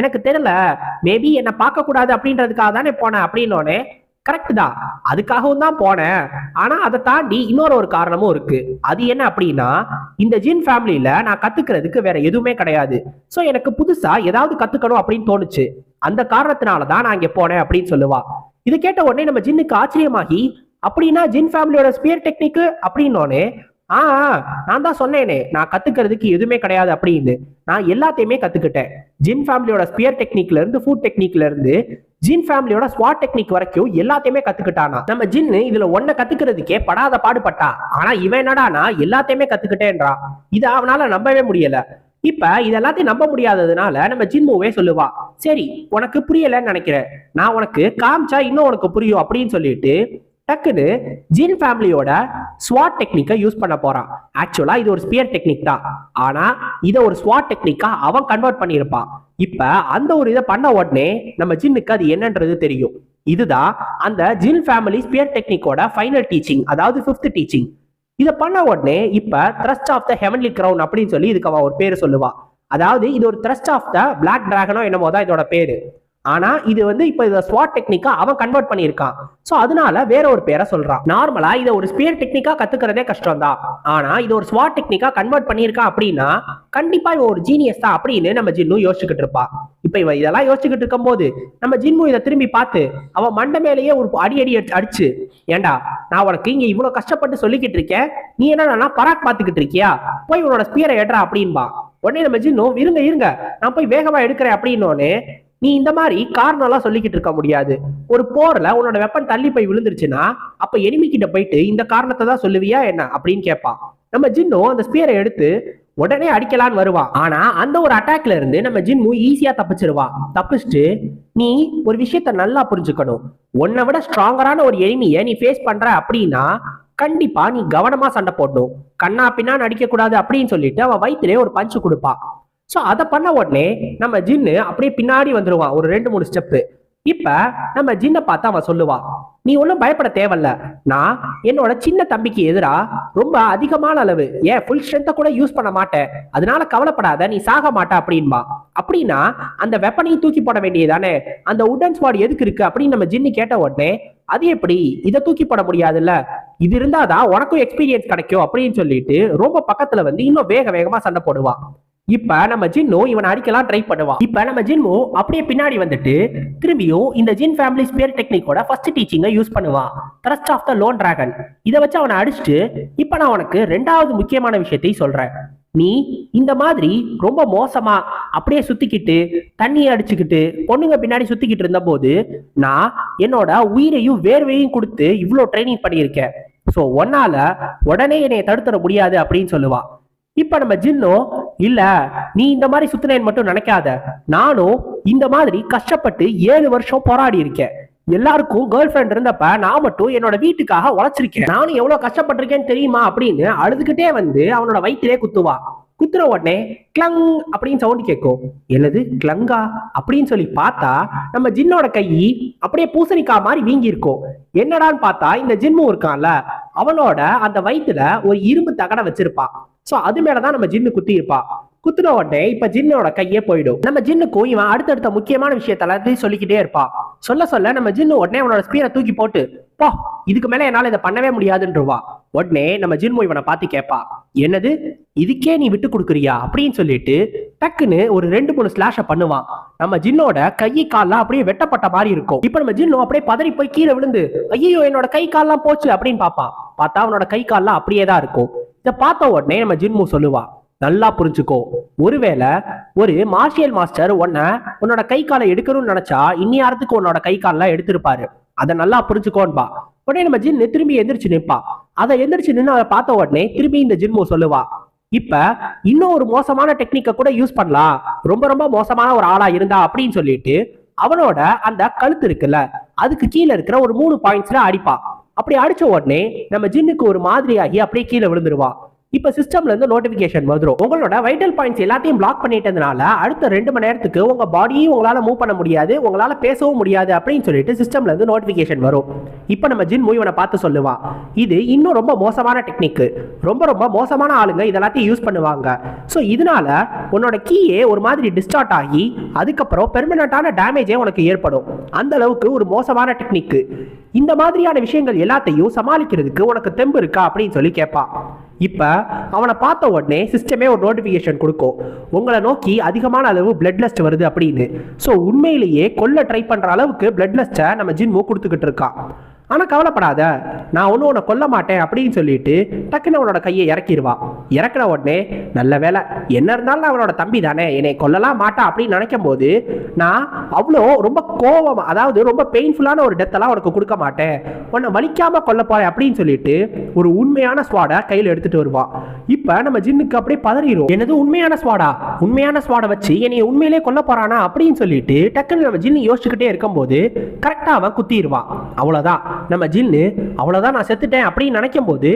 எனக்கு தெரியல மேபி என்னை பார்க்க கூடாது அப்படின்றதுக்காக தானே போனேன் அப்படின்னோடனே கரெக்ட் தான். அதுக்காகவும் தான் போனேன். ஆனா அதை தாண்டி இன்னொரு ஒரு காரணமும் இருக்கு. அது என்ன அப்படின்னா இந்த ஜின் ஃபேமிலியில நான் கத்துக்கிறதுக்கு வேற எதுவுமே கிடையாது. ஸோ எனக்கு புதுசா ஏதாவது கத்துக்கணும் அப்படின்னு தோணுச்சு. அந்த காரணத்தினால தான் நான் இங்க போனேன் அப்படின்னு சொல்லுவா. இது கேட்ட உடனே நம்ம ஜின்னுக்கு ஆச்சரியமாகி அப்படின்னா ஜின் ஃபேமிலியோட ஸ்பியர் டெக்னிக்கு அப்படின்னோடனே ஆ ஆ, நான் தான் சொன்னேனே. நான் கத்துக்கிறதுக்கு எதுவுமே கிடையாது அப்படின்னு. நான் எல்லாத்தையுமே கத்துக்கிட்டேன். ஜின் ஃபேமிலியோட ஸ்பியர் டெக்னிக்ல இருந்து ஃபுட் டெக்னிக்ல இருந்து ஜின் ஃபேமிலியோட ஸ்வாட் டெக்னிக் வரைக்கும் எல்லாத்தையுமே கத்துக்கிட்டானா. நம்ம ஜின்னு இதுல ஒன்ன கத்துக்கிறதுக்கே படாத பாடுபட்டா. ஆனா இவன் என்னடானா எல்லாத்தையுமே கத்துக்கிட்டேன்றான் இதை அவனால நம்பவே முடியல. இப்ப இது எல்லாத்தையும் நம்ப முடியாததுனால நம்ம ஜின்முவே சொல்லுவா. சரி உனக்கு புரியலன்னு நினைக்கிறேன். நான் உனக்கு காமிச்சா இன்னும் உனக்கு புரியும் அப்படின்னு சொல்லிட்டு டக்குன்னு ஜின் ஃபேமிலியோட ஸ்வாட் டெக்னிக்கை யூஸ் பண்ண போறான். ஆக்சுவலா இது ஒரு ஸ்பியர் டெக்னிக் தான். ஆனா இதை ஒரு ஸ்வாட் டெக்னிக்கா அவன் கன்வெர்ட் பண்ணியிருப்பான். இப்ப அந்த ஒரு இதை பண்ண உடனே நம்ம ஜின்னுக்கு அது என்னன்றது தெரியும். இதுதான் அந்த ஜின் ஃபேமிலி ஸ்பியர் டெக்னிக்கோட ஃபைனல் டீச்சிங் அதாவது ஃபிஃப்த் டீச்சிங் இதை பண்ண உடனே இப்ப thrust of the heavenly crown அப்படின்னு சொல்லி இதுக்கு அவன் ஒரு பேரு சொல்லுவான். அதாவது இது ஒரு த்ரஸ்ட் ஆஃப் த பிளாக் டிராகனோ என்னமோ தான் இதோட பேரு. ஆனா இது வந்து இப்ப இதை ஸ்வாட் டெக்னிக்கா அவன் கன்வெர்ட் பண்ணியிருக்கான். சோ அதனால வேற ஒரு பேரை சொல்றான். நார்மலா இதை ஒரு ஸ்பியர் டெக்னிக்கா கத்துக்கிறதே கஷ்டம் தான் ஆனா இது ஒரு ஸ்வாட் டெக்னிக்கா கன்வெர்ட் பண்ணியிருக்கான் அப்படின்னா கண்டிப்பா இவன் ஒரு ஜீனியஸ் தான் அப்படின்னு நம்ம ஜின்னு யோசிச்சுக்கிட்டு இருப்பா இப்ப இவன் இதெல்லாம் யோசிச்சுக்கிட்டு இருக்கும் போது நம்ம ஜின்மு இதை திரும்பி பார்த்து அவன் மண்டை மேலேயே ஒரு அடி அடி அடிச்சு ஏண்டா நான் உனக்கு இங்க இவ்வளவு கஷ்டப்பட்டு சொல்லிக்கிட்டு இருக்கேன் நீ என்ன பராக் பாத்துக்கிட்டு இருக்கியா? போய் உன்னோட ஸ்பியரை எடுறா அப்படின்பா. உடனே நம்ம ஜின்னும் இருங்க இருங்க நான் போய் வேகமா எடுக்கிறேன் அப்படின்னோடனே நீ இந்த மாதிரி காரணம்லாம் சொல்லிக்கிட்டு இருக்க முடியாது. ஒரு போர்ல உன்னோட வெப்பன் தள்ளி போய் விழுந்துருச்சுன்னா அப்ப எனிமி கிட்ட போயிட்டு இந்த காரணத்தை தான் சொல்லுவியா என்ன அப்படின்னு கேட்பான் நம்ம ஜின்னும் அந்த ஸ்பியரை எடுத்து உடனே அடிக்கலான்னு வருவான் ஆனா அந்த ஒரு அட்டாக்ல இருந்து நம்ம ஜின்மு ஈஸியா தப்பிச்சிருவா. தப்பிச்சுட்டு நீ ஒரு விஷயத்த நல்லா புரிஞ்சுக்கணும். உன்னை விட ஸ்ட்ராங்கரான ஒரு எளிமையை நீ ஃபேஸ் பண்ற அப்படின்னா கண்டிப்பா நீ கவனமா சண்டை போடணும். கண்ணா பின்னான்னு அடிக்க கூடாது அப்படின்னு சொல்லிட்டு அவன் வயிற்றுலேயே ஒரு பஞ்சு கொடுப்பான் ஸோ அதை பண்ண உடனே நம்ம ஜின்னு அப்படியே பின்னாடி வந்துடுவான் ஒரு ரெண்டு மூணு ஸ்டெப்பு இப்ப நம்ம ஜின்னை பார்த்து அவன் சொல்லுவான் நீ ஒன்றும் பயப்பட தேவையில்ல. நான் என்னோட சின்ன தம்பிக்கு எதிரா ரொம்ப அதிகமான அளவு ஏன் ஃபுல் ஸ்ட்ரென்த்தை கூட யூஸ் பண்ண மாட்டேன். அதனால கவலைப்படாத நீ சாக மாட்ட அப்படின்பா. அப்படின்னா அந்த வெப்பனையும் தூக்கி போட வேண்டியதானே அந்த உடன் ஸ்வாட் எதுக்கு இருக்கு? அப்படின்னு நம்ம ஜின்னு கேட்ட உடனே அது எப்படி? இதை தூக்கி போட முடியாதுல்ல. இது இருந்தாதான் உனக்கும் எக்ஸ்பீரியன்ஸ் கிடைக்கும் அப்படின்னு சொல்லிட்டு ரொம்ப பக்கத்துல வந்து இன்னும் வேக வேகமா சண்டை போடுவான் இப்ப நம்ம ஜின்னு இவனை அடிக்கலாம் ட்ரை பண்ணுவான். இப்ப நம்ம ஜின்மு அப்படியே பின்னாடி வந்துட்டு திரும்பியும் இந்த ஜின் ஃபேமிலி ஸ்பேர் டெக்னிக்கோட ஃபர்ஸ்ட் டீச்சிங்கை யூஸ் பண்ணுவான். Thrust of the lone dragon இதை வச்சு அவனை அடிச்சுட்டு இப்ப நான் உனக்கு ரெண்டாவது முக்கியமான விஷயத்தை சொல்றேன். நீ இந்த மாதிரி ரொம்ப மோசமா அப்படியே சுத்திக்கிட்டு தண்ணியை அடிச்சுக்கிட்டு பொண்ணுங்க பின்னாடி சுத்திக்கிட்டு இருந்த போது நான் என்னோட உயிரையும் வேர்வையும் கொடுத்து இவ்வளோ ட்ரைனிங் பண்ணியிருக்கேன். ஸோ ஒன்னால உடனே என்னை தடுத்துட முடியாது அப்படின்னு சொல்லுவா இப்ப நம்ம ஜின்னும் இல்ல நீ இந்த மாதிரி சுத்தினேன் மட்டும் நினைக்காத. நானும் இந்த மாதிரி கஷ்டப்பட்டு ஏழு வருஷம் போராடி இருக்கேன். எல்லாருக்கும் கேர்ள் ஃப்ரெண்ட் இருந்தப்ப நான் மட்டும் என்னோட வீட்டுக்காக உழைச்சிருக்கேன். நானும் எவ்வளவு கஷ்டப்பட்டிருக்கேன்னு தெரியுமா அப்படின்னு அழுதுகிட்டே வந்து அவனோட வயிற்றிலே குத்துவா. குத்துற உடனே கிளங் அப்படின்னு சவுண்ட் கேட்கும் என்னது கிளங்கா? அப்படின்னு சொல்லி பார்த்தா நம்ம ஜின்னோட கை அப்படியே பூசணிக்காய் மாதிரி வீங்கி இருக்கும் என்னடான்னு பார்த்தா இந்த ஜின்மும் இருக்கான்ல அவனோட அந்த வயிற்றுல ஒரு இரும்பு தகடை வச்சிருப்பான். சோ அது மேலதான் நம்ம ஜின்னு குத்தி இருப்பா. குத்துன உடனே இப்ப ஜின்னோட கையே போயிடும். நம்ம ஜின்னுக்கும் இவன் அடுத்தடுத்த முக்கியமான விஷயத்த எல்லாத்தையும் சொல்லிக்கிட்டே இருப்பா. சொல்ல சொல்ல நம்ம ஜின்னு உடனே அவனோட ஸ்பீரை தூக்கி போட்டு போ இதுக்கு மேல என்னால இதை பண்ணவே முடியாதுன்றவா. உடனே நம்ம ஜின்மு இவனை பார்த்து கேட்பா என்னது? இதுக்கே நீ விட்டு கொடுக்குறியா? அப்படின்னு சொல்லிட்டு டக்குன்னு ஒரு ரெண்டு மூணு ஸ்லாஷை பண்ணுவான். நம்ம ஜின்னோட கை கால்லாம் அப்படியே வெட்டப்பட்ட மாதிரி இருக்கும். இப்ப நம்ம ஜின்னு அப்படியே பதறி போய் கீழே விழுந்து ஐயோ என்னோட கை கால்லாம் போச்சு அப்படின்னு பார்ப்பான். பார்த்தா அவனோட கை கால்லாம் அப்படியே தான் இருக்கும். இதை பார்த்த உடனே நம்ம ஜின்மு சொல்லுவா நல்லா புரிஞ்சுக்கோ. ஒருவேளை ஒரு மார்ஷியல் மாஸ்டர் உன்னை உன்னோட கை காலை எடுக்கணும்னு நினைச்சா இன்னியாரத்துக்கு உன்னோட கை காலெல்லாம் எடுத்திருப்பாரு. அதை நல்லா புரிஞ்சுக்கோன்பா. உடனே நம்ம ஜின்னு திரும்பி எந்திரிச்சு நிப்பா. அதை எந்திரிச்சு நின்று அதை பார்த்த உடனே திரும்பி இந்த ஜின்மு சொல்லுவா. இப்ப இன்னும் ஒரு மோசமான டெக்னிக்கை கூட யூஸ் பண்ணலாம். ரொம்ப ரொம்ப மோசமான ஒரு ஆளா இருந்தா அப்படின்னு சொல்லிட்டு அவனோட அந்த கழுத்து இருக்குல்ல அதுக்கு கீழே இருக்கிற ஒரு மூணு பாயிண்ட்ஸ்ல அடிப்பா. அப்படி அடிச்ச உடனே நம்ம ஜின்னுக்கு ஒரு மாதிரியாகி அப்படியே கீழே விழுந்துருவா. இப்ப சிஸ்டம்ல இருந்து நோட்டிபிகேஷன் வந்துடும் உங்களோட வைட்டல் பாயிண்ட்ஸ் எல்லாத்தையும் பிளாக் பண்ணிட்டதுனால அடுத்த ரெண்டு மணி நேரத்துக்கு உங்க பாடியும் உங்களால மூவ் பண்ண முடியாது உங்களால பேசவும் முடியாது அப்படின்னு சொல்லிட்டு சிஸ்டம்ல இருந்து நோட்டிபிகேஷன் வரும். இப்ப நம்ம ஜின் மூவனை பார்த்து சொல்லுவா. இது இன்னும் ரொம்ப மோசமான டெக்னிக் ரொம்ப ரொம்ப மோசமான ஆளுங்க இதெல்லாத்தையும் யூஸ் பண்ணுவாங்க. ஸோ இதனால உன்னோட கீயே ஒரு மாதிரி டிஸ்டார்ட் ஆகி அதுக்கப்புறம் பெர்மனண்டான டேமேஜே உனக்கு ஏற்படும். அந்த அளவுக்கு ஒரு மோசமான டெக்னிக் இந்த மாதிரியான விஷயங்கள் எல்லாத்தையும் சமாளிக்கிறதுக்கு உனக்கு தெம்பு இருக்கா அப்படின்னு சொல்லி கேட்பா இப்போ அவனை பார்த்த உடனே சிஸ்டமே ஒரு நோட்டிஃபிகேஷன் கொடுக்கும் உங்களை நோக்கி அதிகமான அளவு பிளட் லெஸ்ட் வருது அப்படின்னு. ஸோ உண்மையிலேயே கொல்ல ட்ரை பண்ணுற அளவுக்கு பிளட் லெஸ்ட்டை நம்ம ஜின்மு கொடுத்துக்கிட்டு இருக்கான் ஆனால் கவலைப்படாத நான் ஒன்றும் உன்னை கொல்ல மாட்டேன் அப்படின்னு சொல்லிட்டு டக்குன்னு அவனோட கையை இறக்கிடுவா இறக்குன உடனே நல்ல வேலை என்ன இருந்தாலும் அவனோட தம்பி தானே என்னை கொல்லலாம் மாட்டான் அப்படின்னு நினைக்கும் போது நான் அவ்வளோ ரொம்ப கோவம் அதாவது ரொம்ப பெயின்ஃபுல்லான ஒரு டெத்தெல்லாம் உனக்கு கொடுக்க மாட்டேன். உன்னை வலிக்காமல் கொல்ல போறேன் அப்படின்னு சொல்லிட்டு ஒரு உண்மையான ஸ்வாடை கையில் எடுத்துட்டு வருவான் இப்போ நம்ம ஜின்னுக்கு அப்படியே பதறிடும் என்னது உண்மையான ஸ்வாடா உண்மையான ஸ்வாடை வச்சு என்னை உண்மையிலே கொல்ல போறானா அப்படின்னு சொல்லிட்டு டக்குன்னு நம்ம ஜின்னு யோசிச்சுக்கிட்டே இருக்கும்போது கரெக்டாக அவன் குத்திடுவான் அவ்வளோதான் நம்ம ஜின்னு அவ்வளோதான் நான் செத்துட்டேன் அப்படின்னு நினைக்கும் போது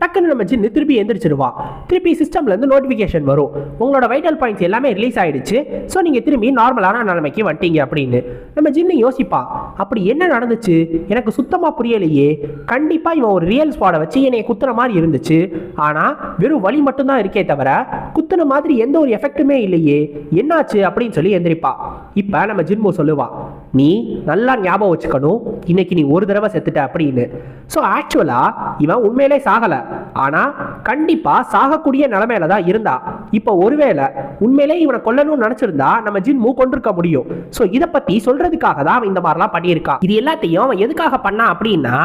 டக்குன்னு நம்ம ஜின்னு திருப்பி எந்திரிச்சிருவா. திருப்பி சிஸ்டம்ல இருந்து வரும். உங்களோட வைட்டல் பாயிண்ட்ஸ் எல்லாமே ரிலீஸ் ஆகிடுச்சு ஸோ நீங்கள் திரும்பி நார்மலான நிலைமைக்கு வந்துட்டீங்க அப்படின்னு நம்ம ஜின்னு யோசிப்பா. அப்படி என்ன நடந்துச்சு? எனக்கு சுத்தமாக புரியலையே. கண்டிப்பாக இவன் ஒரு ரியல் ஸ்பாடை வச்சு என்னை குத்துற மாதிரி இருந்துச்சு. ஆனால் வெறும் வழி மட்டும்தான் இருக்கே தவிர குத்துன மாதிரி எந்த ஒரு எஃபெக்ட்டுமே இல்லையே. என்னாச்சு அப்படின்னு சொல்லி எந்திரிப்பா. இப்போ நம்ம ஜின்மு சொல்லுவா நீ நல்லா ஞாபகம் வச்சுக்கணும். இன்னைக்கு நீ ஒரு தடவை செத்துட்ட அப்படின்னு. ஸோ ஆக்சுவலாக இவன் உண்மையிலே சாகலை. ஆனால் கண்டிப்பாக சாகக்கூடிய நிலமையில தான் இருந்தா. இப்போ ஒருவேளை உண்மையிலே இவனை கொல்லணும்னு நினச்சிருந்தா நம்ம ஜின்மு கொண்டிருக்க முடியும். ஸோ இதை பற்றி சொல்கிறதுக்காக தான் அவன் இந்த மாதிரிலாம் பண்ணியிருக்கான். இது எல்லாத்தையும் அவன் எதுக்காக பண்ணான் அப்படின்னா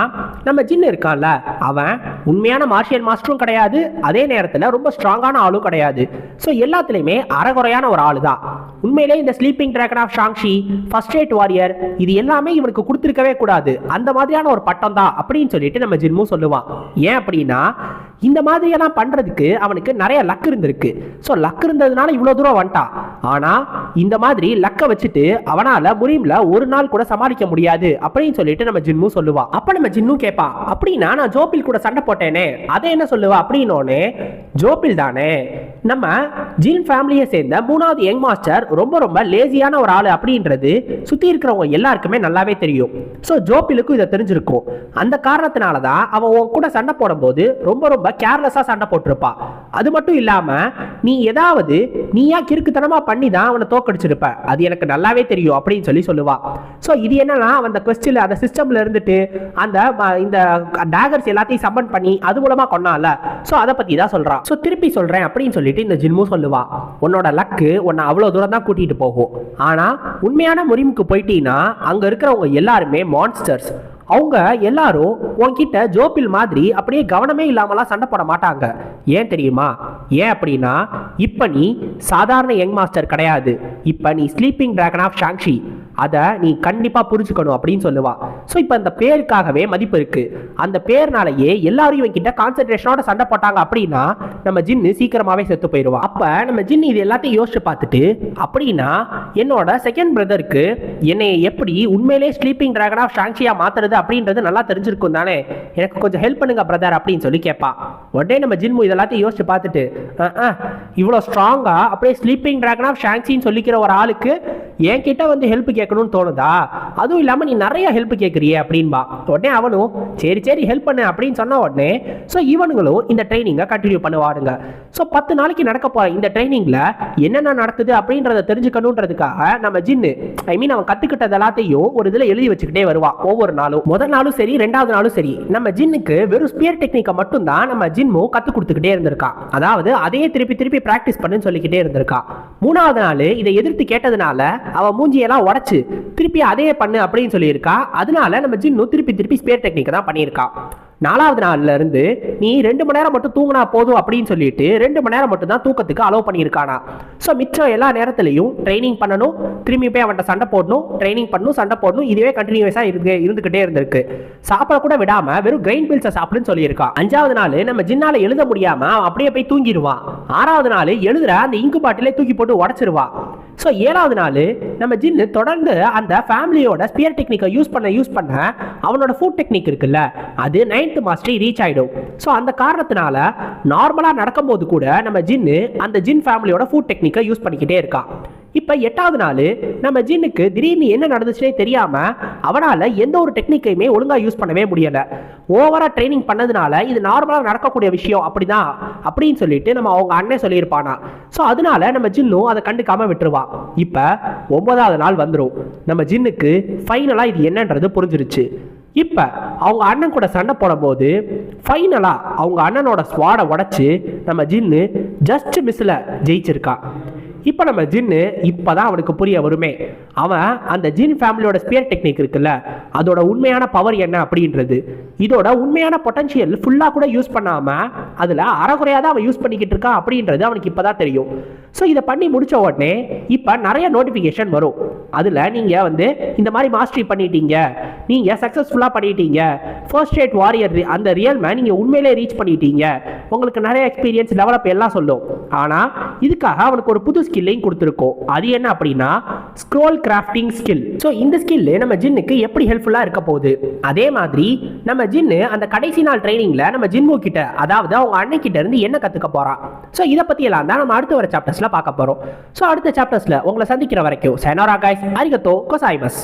நம்ம ஜின் இருக்கான்ல அவன் உண்மையான மார்ஷியல் மாஸ்டரும் கிடையாது. அதே நேரத்தில் ரொம்ப ஸ்ட்ராங்கான ஆளும் கிடையாது. ஸோ எல்லாத்துலேயுமே அறகுறையான ஒரு ஆளு தான் உண்மையிலே இந்த sleeping dragon of Shangshi first eight warrior இது எல்லாமே இவனுக்கு கொடுத்துருக்கவே கூடாது. அந்த மாதிரியான ஒரு பட்டம் தான் அப்படின்னு சொல்லிட்டு நம்ம ஜின்மு சொல்லுவான். ஏன் அப்படின்னா இந்த மாதிரியெல்லாம் பண்ணுறதுக்கு அவனுக்கு நிறைய லக் இருந்திருக்கு. ஸோ லக் இருந்ததுனால இவ்வளோ தூரம் வந்துட்டான் ஆனால் இந்த மாதிரி லக்கை வச்சுட்டு அவனால் முரீமில் ஒரு நாள் கூட சமாளிக்க முடியாது அப்படின்னு சொல்லிட்டு நம்ம ஜின்னு சொல்லுவான் அப்போ நம்ம ஜின்னு கேட்பான் அப்படின்னா நான் ஜோபில் கூட சண்டை போட்டேனே. அதை என்ன சொல்லுவா அப்படின்னோடனே ஜோபில் தானே. நம்ம ஜின் ஃபேமிலியை சேர்ந்த மூணாவது யங் மாஸ்டர் ரொம்ப ரொம்ப லேசியான ஒரு ஆள் அப்படின்றது சுற்றி இருக்கிறவங்க எல்லாருக்குமே நல்லாவே தெரியும். ஸோ ஜோபிலுக்கும் இதை தெரிஞ்சிருக்கும். அந்த காரணத்தினால தான் அவன் உன் கூட சண்டை போடும்போது ரொம்ப ரொம்ப கேர்லெஸ்ஸாக சண்டை போட்டிருப்பா. அது மட்டும் இல்லாமல் நீ ஏதாவது நீயா கிறுக்குத்தனமாக பண்ணி தான் அவனை தோக்கடிச்சிருப்ப? அது எனக்கு நல்லாவே தெரியும் அப்படின்னு சொல்லி சொல்லுவா. ஸோ இது என்னன்னா அந்த கொஸ்டில் அந்த சிஸ்டம்ல இருந்துட்டு அந்த இந்த டேகர்ஸ் எல்லாத்தையும் சம்மன் பண்ணி அது மூலமாக கொண்டான்ல ஸோ அதை பற்றி தான் சொல்கிறான் ஸோ திருப்பி சொல்கிறேன் அப்படின்னு சொல்லிட்டு இந்த ஜின்மு சொல்லுவா. உன்னோட லக்கு உன்னை அவ்வளோ தூரம் தான் கூட்டிகிட்டு போகும். ஆனால் உண்மையான முறிமுக்கு போயிட்டீங்கன்னா அங்கே இருக்கிறவங்க எல்லாருமே மான்ஸ்டர்ஸ் அவங்க எல்லாரும் உன்கிட்ட ஜோபில் மாதிரி அப்படியே கவனமே இல்லாமலாம் சண்டை போட மாட்டாங்க. ஏன் தெரியுமா? ஏன் அப்படின்னா இப்போ நீ சாதாரண யங் மாஸ்டர் கிடையாது. இப்போ நீ ஸ்லீப்பிங் டிராகன் ஆஃப் ஷாங்ஷி அதை நீ கண்டிப்பாக புரிஞ்சுக்கணும் அப்படின்னு சொல்லுவா. ஸோ இப்போ அந்த பேருக்காகவே மதிப்பு இருக்குது அந்த பேர்னாலேயே எல்லாரும் இவன் கிட்ட கான்சென்ட்ரேஷனோட சண்டை போட்டாங்க அப்படின்னா நம்ம ஜின்னு சீக்கிரமாகவே செத்து போயிடுவான் அப்போ நம்ம ஜின்னு இது எல்லாத்தையும் யோசிச்சு பார்த்துட்டு அப்படின்னா என்னோட செகண்ட் பிரதருக்கு என்னை எப்படி உண்மையிலே ஸ்லீப்பிங் டிராகன் ஆஃப் ஷாங்ஷியா மாத்துறது அப்படின்றது நல்லா தெரிஞ்சிருக்கும் தானே? எனக்கு கொஞ்சம் ஹெல்ப் பண்ணுங்க பிரதர் அப்படின்னு சொல்லி கேட்பா உடனே நம்ம ஜின்மு இதெல்லாத்தையும் யோசிச்சு பார்த்துட்டு இவ்வளோ ஸ்ட்ராங்காக அப்படியே ஸ்லீப்பிங் டிராகன் ஆஃப் ஷாங்ஷின்னு சொல்லிக்கிற ஒரு ஆளுக்கு என்கிட்ட வந்து ஹெல்ப் கேட்கணும்னு தோணுதா? அதுவும் இல்லாமல் நீ நிறைய ஹெல்ப் கேட்குறியே அப்படின்பா. உடனே அவனும் சரி சரி ஹெல்ப் பண்ணு அப்படின்னு சொன்ன உடனே ஸோ இவனுங்களும் இந்த ட்ரைனிங்கை கண்டினியூ பண்ணுவாருங்க ஸோ பத்து நாளைக்கு நடக்க போகிற இந்த ட்ரைனிங்கில் என்னென்ன நடக்குது அப்படின்றத தெரிஞ்சுக்கணுன்றதுக்காக நம்ம ஜின்னு ஐ மீன் அவன் கற்றுக்கிட்டது எல்லாத்தையும் ஒரு இதில் எழுதி வச்சுக்கிட்டே வருவான் ஒவ்வொரு நாளும். முதல் நாளும் சரி ரெண்டாவது நாளும் சரி. நம்ம ஜின்னுக்கு வெறும் ஸ்பியர் டெக்னிக்கை மட்டும்தான் நம்ம ஜின்மு கற்றுக் கொடுத்துக்கிட்டே இருந்திருக்கான் அதாவது அதையே திருப்பி திருப்பி ப்ராக்டிஸ் பண்ணுன்னு சொல்லிக்கிட்டே இருந்திருக்கான் மூணாவது நாள் இதை எதிர்த்து கேட்டதுனால அவன் மூஞ்சியெல்லாம் உடைச்சு திருப்பி அதே பண்ணு அப்படின்னு சொல்லியிருக்கா. அதனால நம்ம ஜின்னு திருப்பி திருப்பி ஸ்பேர் டெக்னிக்கை தான் பண்ணியிருக்கான் நாலாவது நாள்ல இருந்து நீ ரெண்டு மணி நேரம் மட்டும் தூங்கினா போதும் அப்படின்னு சொல்லிட்டு ரெண்டு மணி நேரம் மட்டும் தான் தூக்கத்துக்கு அலோவ் பண்ணியிருக்கானா? ஸோ மிச்சம் எல்லா நேரத்துலையும் ட்ரைனிங் பண்ணணும் திரும்பி போய் அவன்கிட்ட சண்டை போடணும் ட்ரைனிங் பண்ணணும் சண்டை போடணும் இதுவே கண்டினியூஸாக இருந்து இருந்துகிட்டே இருந்திருக்கு. சாப்பிட கூட விடாம வெறும் கிரைன் பில்ஸை சாப்பிடுன்னு சொல்லியிருக்கான். அஞ்சாவது நாள் நம்ம ஜின்னால எழுத முடியாம அப்படியே போய் தூங்கிடுவான் ஆறாவது நாள் எழுதுற அந்த இங்கு பாட்டிலே தூக்கி போட்டு உடச்சிருவான். ஸோ ஏழாவது நாள் நம்ம ஜின்னு தொடர்ந்து அந்த ஃபேமிலியோட ஸ்பியர் டெக்னிக்கை யூஸ் பண்ண யூஸ் பண்ண அவனோட ஃபுட் டெக்னிக் இருக்குல்ல அது நைன் நைன்த் மாஸ்டரி ரீச் ஆயிடும். ஸோ அந்த காரணத்தினால நார்மலாக நடக்கும்போது கூட நம்ம ஜின்னு அந்த ஜின் ஃபேமிலியோட ஃபுட் டெக்னிக்கை யூஸ் பண்ணிக்கிட்டே இருக்கான் இப்போ எட்டாவது நாள் நம்ம ஜின்னுக்கு திடீர்னு என்ன நடந்துச்சுனே தெரியாமல் அவனால் எந்த ஒரு டெக்னிக்கையுமே ஒழுங்காக யூஸ் பண்ணவே முடியலை. ஓவராக ட்ரைனிங் பண்ணதுனால இது நார்மலாக நடக்கக்கூடிய விஷயம் அப்படிதான் அப்படின்னு சொல்லிட்டு நம்ம அவங்க அண்ணன் சொல்லியிருப்பானா. ஸோ அதனால நம்ம ஜின்னும் அதை கண்டுக்காமல் விட்டுருவான் இப்போ ஒன்பதாவது நாள் வந்துடும் நம்ம ஜின்னுக்கு ஃபைனலாக இது என்னன்றது புரிஞ்சிருச்சு. இப்போ அவங்க அண்ணன் கூட சண்டை போடும்போது ஃபைனலாக அவங்க அண்ணனோட ஸ்வாடை உடச்சி நம்ம ஜின்னு ஜஸ்ட் மிஸ்ஸில் ஜெயிச்சிருக்கான். இப்போ நம்ம ஜின்னு இப்போ தான் அவனுக்கு புரிய வருமே. அவன் அந்த ஜீன் ஃபேமிலியோட ஸ்பியர் டெக்னிக் இருக்குல்ல அதோட உண்மையான பவர் என்ன அப்படின்றது. இதோட உண்மையான பொட்டன்ஷியல் ஃபுல்லாக கூட யூஸ் பண்ணாமல் அதில் அறகுறையாக தான் அவன் யூஸ் பண்ணிக்கிட்டு இருக்கான் அப்படின்றது அவனுக்கு இப்போ தான் தெரியும். ஸோ இதை பண்ணி முடிச்ச உடனே இப்போ நிறைய நோட்டிஃபிகேஷன் வரும். அதில் நீங்கள் வந்து இந்த மாதிரி மாஸ்டரி பண்ணிட்டீங்க. நீங்கள் சக்ஸஸ்ஃபுல்லாக பண்ணிட்டீங்க. ஃபர்ஸ்ட் ஸ்டேட் வாரியர் அந்த ரியல்மை நீங்கள் உண்மையிலே ரீச் பண்ணிட்டீங்க. உங்களுக்கு நிறைய எக்ஸ்பீரியன்ஸ் டெவலப் எல்லாம் சொல்லும். ஆனால் இதுக்காக அவனுக்கு ஒரு புது ஸ்கில்லையும் கொடுத்துருக்கோம். அது என்ன அப்படின்னா ஸ்க்ரோல் கிராஃப்டிங் ஸ்கில் ஸோ இந்த ஸ்கில் நம்ம ஜின்னுக்கு எப்படி ஹெல்ப்ஃபுல்லாக இருக்க போகுது? அதே மாதிரி நம்ம ஜின்னு அந்த கடைசி நாள் ட்ரைனிங்கில் நம்ம ஜின்மு கிட்ட அதாவது அவங்க அன்னைக்கிட்ட இருந்து என்ன கற்றுக்க போகிறான் ஸோ இதை பற்றி எல்லாம் தான் நம்ம அடுத்த வர சாப்டர்ஸில் பார்க்க போகிறோம் ஸோ அடுத்த சாப்டர்ஸில் உங்களை சந்திக்கிற வரைக்கும் சைனோரா காய்ஸ் அரிகத்தோ கொசாய்மஸ்